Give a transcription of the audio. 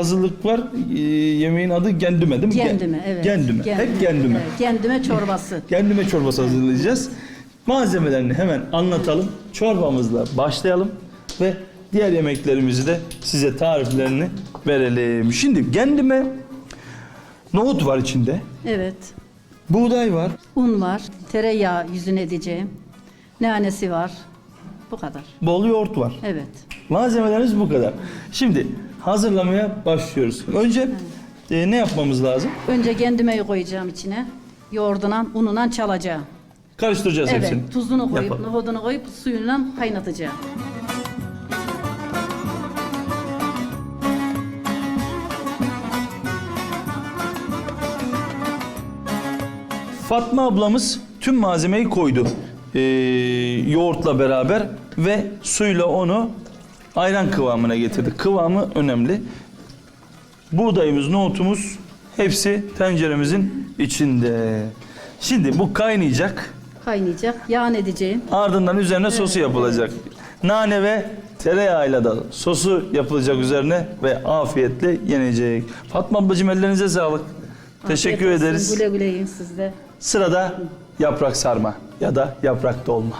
hazırlık var. Ee, yemeğin adı gendüme değil mi? Gen- Gendüme evet. Gendüme. Hep gendüme. Evet, gendüme çorbası. Gendüme çorbası hazırlayacağız. Malzemelerini hemen anlatalım. Çorbamızla başlayalım ve diğer yemeklerimizi de size tariflerini verelim. Şimdi gendüme nohut var içinde. Evet. Buğday var. Un var, tereyağı yüzüne edeceğim. Nanesi var. Bu kadar. Bol yoğurt var. Evet. Malzemelerimiz bu kadar. Şimdi hazırlamaya başlıyoruz. Önce e, ne yapmamız lazım? Önce gendümeyi koyacağım içine. Yoğurduna, ununa çalacağım. Karıştıracağız Evet. hepsini. Tuzunu koyup, Yapalım. nohudunu koyup suyundan kaynatacağım. Fatma ablamız tüm malzemeyi koydu. Ee, yoğurtla beraber ve suyla onu ayran kıvamına getirdi. Kıvamı önemli. Buğdayımız, nohutumuz hepsi tenceremizin içinde. Şimdi bu kaynayacak. Kaynayacak. Yağın edeceğim. Ardından üzerine sosu yapılacak. Nane ve tereyağıyla da sosu yapılacak üzerine ve afiyetle yenecek. Fatma ablacığım ellerinize sağlık. Teşekkür Afiyet olsun. ederiz. Güle güle yiyin siz de. Sırada yaprak sarma ya da yaprak dolma.